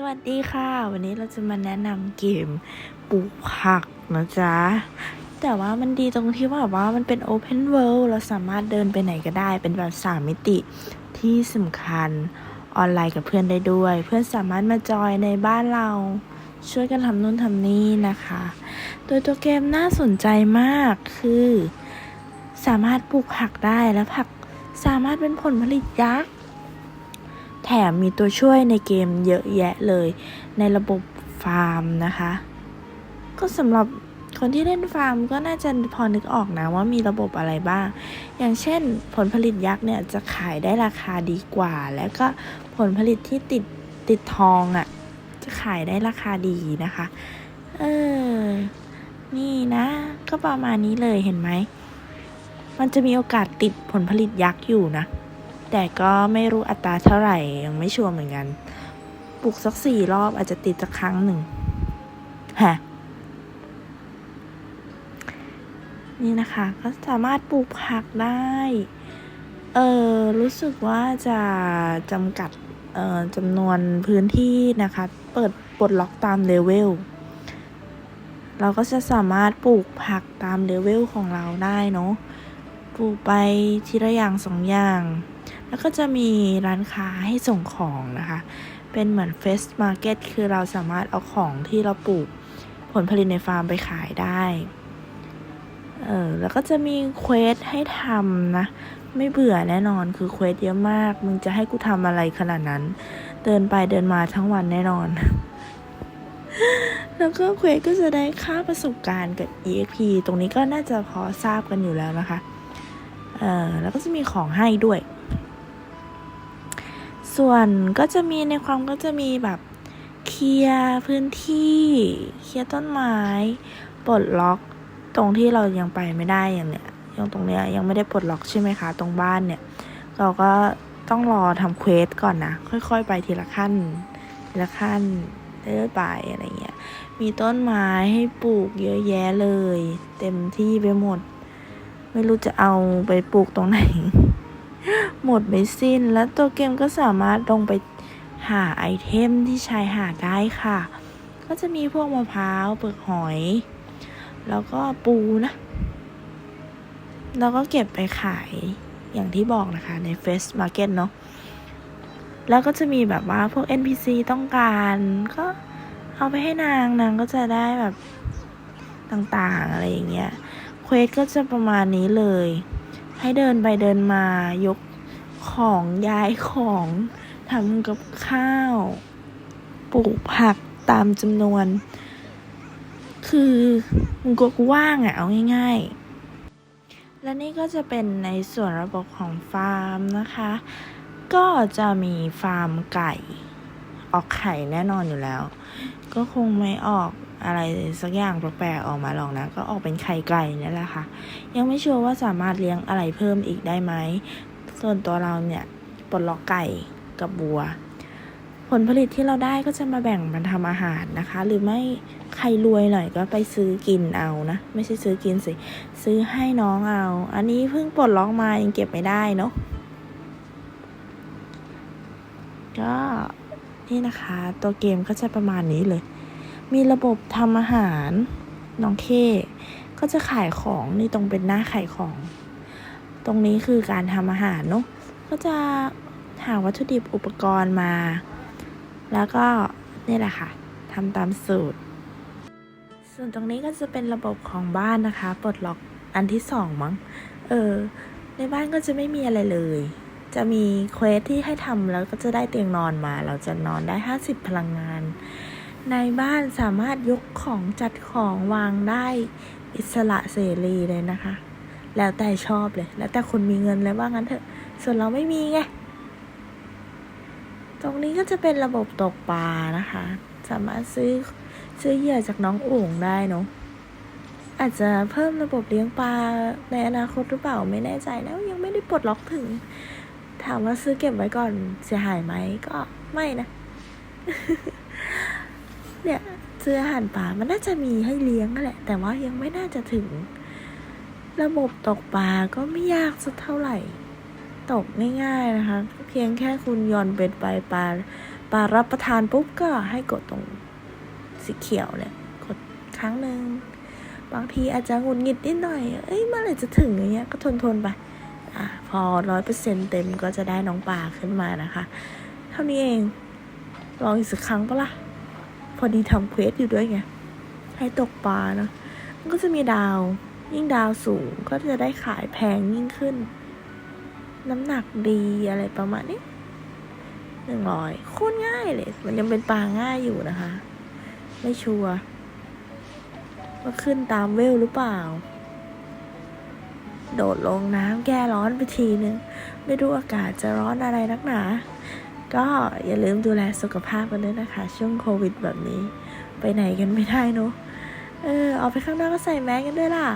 สวัสดีค่ะ วันนี้เราจะมาแนะนำเกมปลูกผักนะจ๊ะ แต่ว่ามันดีตรงที่ว่าว่ามันเป็น Open World เราสามารถเดินไปไหนก็ได้ เป็นแบบสามมิติที่สำคัญออนไลน์กับเพื่อนได้ด้วย เพื่อนสามารถมาจอยในบ้านเรา ช่วยกันทำนู่นทำนี่นะคะ โดยตัวเกมน่าสนใจมากคือ สามารถปลูกผักได้แล้วผักสามารถเป็นผลผลิตยักษ์ แถมมีตัวช่วยในเกมเยอะแยะเลย ในระบบฟาร์มนะคะ ก็สำหรับคนที่เล่นฟาร์มก็น่าจะพอนึกออกนะว่ามีระบบอะไรบ้าง อย่างเช่นผลผลิตยักษ์เนี่ยจะขายได้ราคาดีกว่า แล้วก็ผลผลิตที่ติดติดทองอะ่ะ จะขายได้ราคาดีนะคะ เออ นี่นะ ก็ประมาณนี้เลยเห็นไหม มันจะมีโอกาสติดผลผลิตยักษ์อยู่นะ แต่ก็ไม่รู้อัตราเท่าไหร่ยังไม่ชัวร์เหมือนกัน ปลูกสักสี่รอบอาจจะติดสักครั้งหนึ่งฮะนี่นะคะก็สามารถปลูกผักได้ เออรู้สึกว่าจะจำกัดเอ่อจำนวนพื้นที่นะคะ เปิดปลดล็อกตามเลเวล เราก็จะสามารถปลูกผักตามเลเวลของเราได้เนาะ ปลูกไปทีละอย่างสองอย่าง แล้วก็จะมีร้านค้าให้ส่งของนะคะ เป็นเหมือนเฟสมาร์เก็ตคือเราสามารถเอาของที่เราปลูกผลผลิตในฟาร์มไปขายได้ เออ แล้วก็จะมีเควสให้ทำนะ ไม่เบื่อแน่นอน คือเควสเยอะมาก มึงจะให้กูทำอะไรขนาดนั้น เดินไปเดินมาทั้งวันแน่นอน แล้วก็เควสก็จะได้ค่าประสบการณ์กับ EXP ตรงนี้ก็น่าจะพอทราบกันอยู่แล้วนะคะ เออแล้วก็จะมีของให้ด้วย ส่วนก็จะมีในความก็จะมีแบบเคลียร์พื้นที่ เคลียร์ต้นไม้ปลดล็อกตรงที่เรายังไปไม่ได้อย่างเนี้ยยังตรงเนี้ยยังไม่ได้ปลดล็อกใช่ไหมคะ ตรงบ้านเนี่ย เราก็ต้องรอทำเควสก่อนนะ ค่อยๆ ไปทีละขั้น ทีละขั้นเรื่อยๆไปอะไรเงี้ยมีต้นไม้ให้ปลูกเยอะแยะเลย เต็มที่ไปหมด ไม่รู้จะเอาไปปลูกตรงไหน หมดไม่สิ้น แล้วตัวเกมก็สามารถลงไปหาไอเทมที่ชายหาดได้ค่ะ ก็จะมีพวกมะพร้าวเปลือกหอย แล้วก็ปูนะ แล้วก็เก็บไปขายอย่างที่บอกนะคะใน Face Market เนาะ แล้วก็จะมีแบบว่าพวก NPC ต้องการก็เอาไปให้นางนางก็จะได้แบบต่างๆอะไรอย่างเงี้ย เควสก็จะประมาณนี้เลย ให้เดินไปเดินมายกของย้ายของทำกับข้าว ปลูกผักตามจำนวน คือมึงก็ว่างอะ่ะเอาง่าย ๆ และนี่ก็จะเป็นในส่วนระบบของฟาร์มนะคะ ก็จะมีฟาร์มไก่ ออกไข่แน่นอนอยู่แล้ว ก็คงไม่ออก อะไรสักอย่างแปลกๆออกมาหรอกนะ ก็ออกเป็นไข่ไก่นี่แหละค่ะ ยังไม่ชัวร์ว่าสามารถเลี้ยงอะไรเพิ่มอีกได้ไหม ส่วนตัวเราเนี่ยปลดล็อกไก่กับบัว ผลผลิตที่เราได้ก็จะมาแบ่งมันทำอาหารนะคะ หรือไม่ใครรวยหน่อยก็ไปซื้อกินเอานะ ไม่ใช่ซื้อกินสิ ซื้อให้น้องเอา อันนี้เพิ่งปลดล็อกมายังเก็บไม่ได้เนาะก็นี่นะคะ ตัวเกมก็จะประมาณนี้เลย มีระบบทำอาหาร น้องเค ก็จะขายของนี่ตรงเป็นหน้าขายของ ตรงนี้คือการทำอาหารเนาะก็จะหาวัตถุดิบอุปกรณ์มา แล้วก็นี่แหละค่ะทำตามสูตร ส่วนตรงนี้ก็จะเป็นระบบของบ้านนะคะปลดล็อกอันที่สองมั้ง เออ ในบ้านก็จะไม่มีอะไรเลย จะมีเควสที่ให้ทำแล้วก็จะได้เตียงนอนมา เราจะนอนได้ 50 พลังงาน ในบ้านสามารถยกของจัดของวางได้อิสระเสรีเลยนะคะ แล้วแต่ชอบเลย แล้วแต่คนมีเงินเลยว่างั้นเถอะ ส่วนเราไม่มีไง ตรงนี้ก็จะเป็นระบบตกปลานะคะ สามารถซื้อซื้อเหยื่อจากน้องโอ่งได้เนาะ อาจจะเพิ่มระบบเลี้ยงปลาในอนาคตหรือเปล่าไม่แน่ใจนะยังไม่ได้ปลดล็อกถึง ถามว่าซื้อเก็บไว้ก่อนเสียหายไหมก็ไม่นะ เนี่ยซื้ออาหารป่ามันน่าจะมีให้เลี้ยงแหละ แต่ว่ายังไม่น่าจะถึง ระบบตกปลาก็ไม่ยากสักเท่าไหร่ ตกง่าย ๆนะคะ เพียงแค่คุณโยนเบ็ดไปปลาปลารับประทานปุ๊บก็ให้กดตรงสีเขียวเนี่ย กดครั้งหนึ่งบางทีอาจจะหงุดหงิดนิดหน่อย เอ้ยเมื่อไหร่จะถึงอย่างเงี้ยก็ทนทนๆไปอะพอร้อยเปอร์เซ็นเต็มก็จะได้น้องปลาขึ้นมานะคะ เท่านี้เอง ลองอีกสักครั้งปะล่ะ พอดีทำเควสอยู่ด้วยไง ให้ตกปลาเนะมันก็จะมีดาว ยิ่งดาวสูงก็จะได้ขายแพงยิ่งขึ้น น้ำหนักดีอะไรประมาณนี้หนึ่งร้อยโคตรง่ายเลย มันยังเป็นปลาง่ายอยู่นะคะ ไม่ชัวร์ว่าขึ้นตามเวลหรือเปล่า โดดลงน้ำแก้ร้อนไปทีนึง ไม่รู้อากาศจะร้อนอะไรนักหนา ก็อย่าลืมดูแลสุขภาพกันด้วยนะคะ ช่วงโควิดแบบนี้ ไปไหนกันไม่ได้เนอะเออออกไปข้างนอกก็ใส่แมสกันด้วยล่ะ